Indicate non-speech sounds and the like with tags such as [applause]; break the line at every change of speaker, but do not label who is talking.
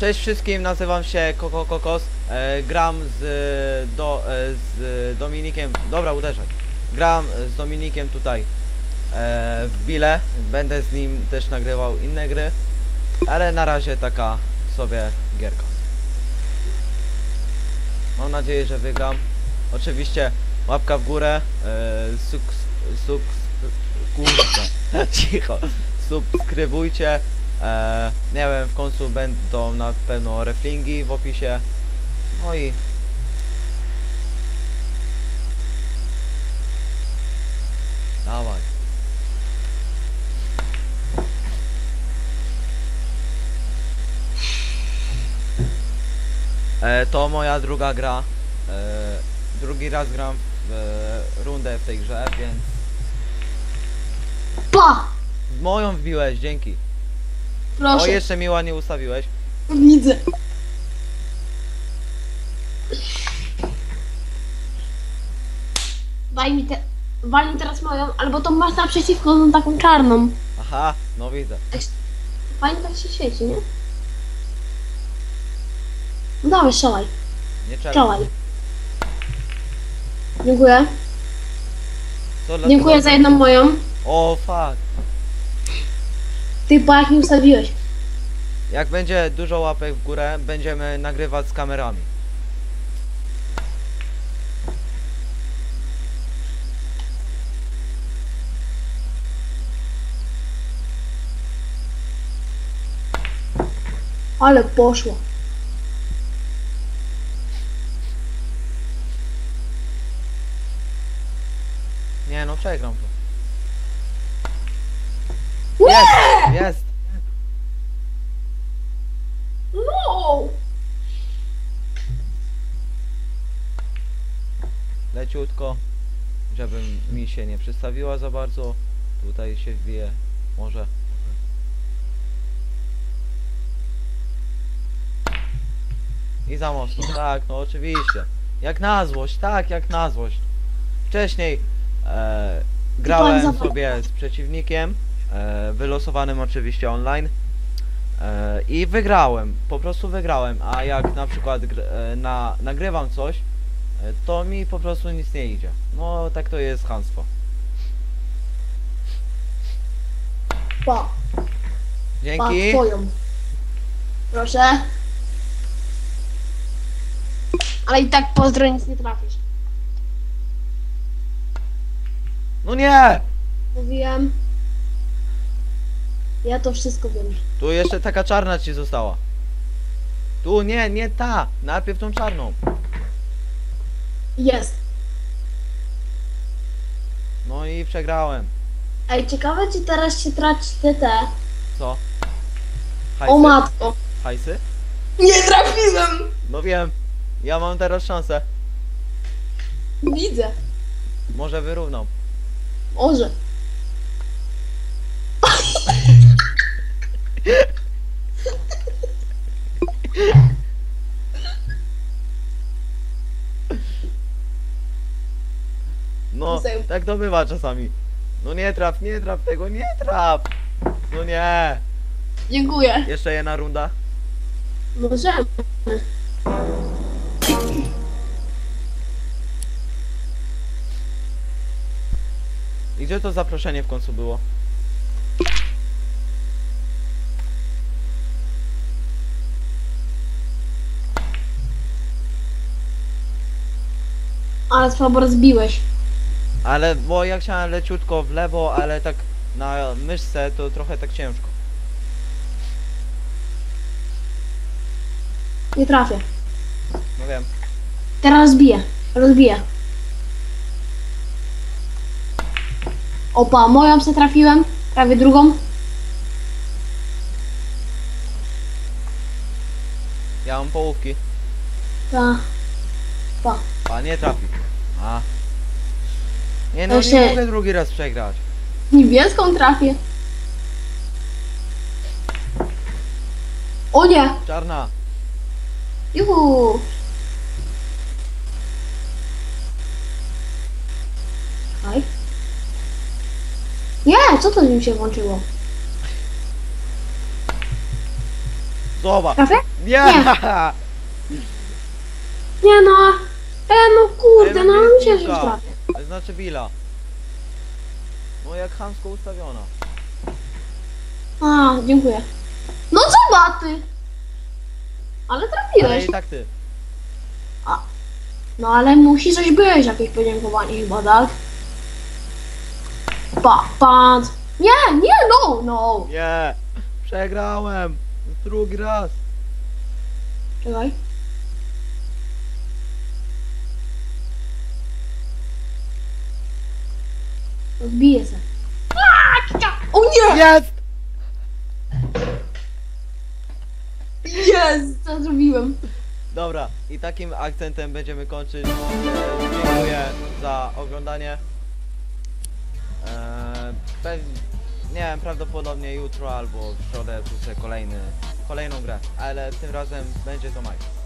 Cześć wszystkim, nazywam się Koko Kokos. E, gram z, do, e, z Dominikiem. Dobra, uderzaj. Gram z Dominikiem tutaj e, w Bile. Będę z nim też nagrywał inne gry. Ale na razie taka sobie gierka. Mam nadzieję, że wygram. Oczywiście łapka w górę. E, sub, kurwa, [laughs] cicho. Subskrybujcie. E, nie wiem, w końcu będą na pewno reflingi w opisie. No i... Dawaj. E, to moja druga gra. E, drugi raz gram w e, rundę w tej grze, więc...
Pa!
Moją wbiłeś, dzięki. O,
Proszę,
jeszcze mi ładnie ustawiłeś.
widzę. Daj mi te... Walnij teraz moją, albo tą masz naprzeciwko, tą taką czarną.
Aha, no widzę.
Tak, fajnie tak się świeci, nie? No dawaj, strzelaj,
Nie czekaj.
strzelaj. Dziękuję.
Co
Dziękuję za jedną moją.
O, fuck.
Ty, pa jak mi ustawiłeś.
Jak będzie dużo łapek w górę, będziemy nagrywać z kamerami.
Ale poszło.
Nie no, przegram to.
Nie!
Jest, jest.
No!
Leciutko. Żeby mi się nie przedstawiła za bardzo. Tutaj się wbije. Może. I za mocno. Tak, no oczywiście. Jak na złość, tak, jak na złość. Wcześniej e, grałem sobie z przeciwnikiem, wylosowanym oczywiście online. E, I wygrałem, po prostu wygrałem, a jak na przykład e, na, nagrywam coś, e, to mi po prostu nic nie idzie. No tak to jest chamstwo.
Pa, pa
Dzięki.
twoją. Proszę. Ale i tak pozdro nic nie trafisz.
No nie!
Mówiłem. Ja to wszystko wiem.
Tu jeszcze taka czarna ci została. Tu nie, nie ta. Najpierw tą czarną.
Jest.
No i przegrałem.
Ej, ciekawe czy teraz się traci te te.
Co?
O
Hajsy?
matko.
Hajsy?
Nie trafiłem!
No wiem. Ja mam teraz szansę.
Widzę.
Może wyrównam.
Może.
No, tak to bywa czasami. No nie traf, nie traf tego, nie traf. No nie.
Dziękuję.
Jeszcze jedna runda.
Możemy.
I gdzie to zaproszenie w końcu było?
Ale słabo rozbiłeś.
Ale, bo ja chciałem leciutko w lewo, ale tak na myszce to trochę tak ciężko.
Nie trafię.
No wiem.
Teraz rozbiję. Rozbiję. Opa, moją se trafiłem. Prawie drugą.
Ja mam połówki.
Ta. Pa.
A nie trafi. A. Nie no, nie mogę drugi raz przegrać.
Niebieską trafię. O nie!
Czarna.
Juhu! Aj. Nie, co to mi się włączyło?
Zobacz.
Trafię?
Nie!
Nie. [laughs] Nie no. E no kurde, no że
piłka.
trafię.
Znaczy Billa. No jak chamsko ustawiona.
A, dziękuję. No co baty? Ale
Ale
trafiłeś.
i tak ty.
No ale musi coś być, jakieś podziękowanie chyba, tak? Pa, patrz. Nie, nie, no, no.
Nie! Przegrałem! Drugi raz.
Czekaj. Odbiję se. O nie!
Jest!
Jest! Co zrobiłem?
Dobra, i takim akcentem będziemy kończyć. E, dziękuję za oglądanie. E, pe- nie wiem, prawdopodobnie jutro albo w środę wrzucę kolejny, kolejną grę, ale tym razem będzie to Mike.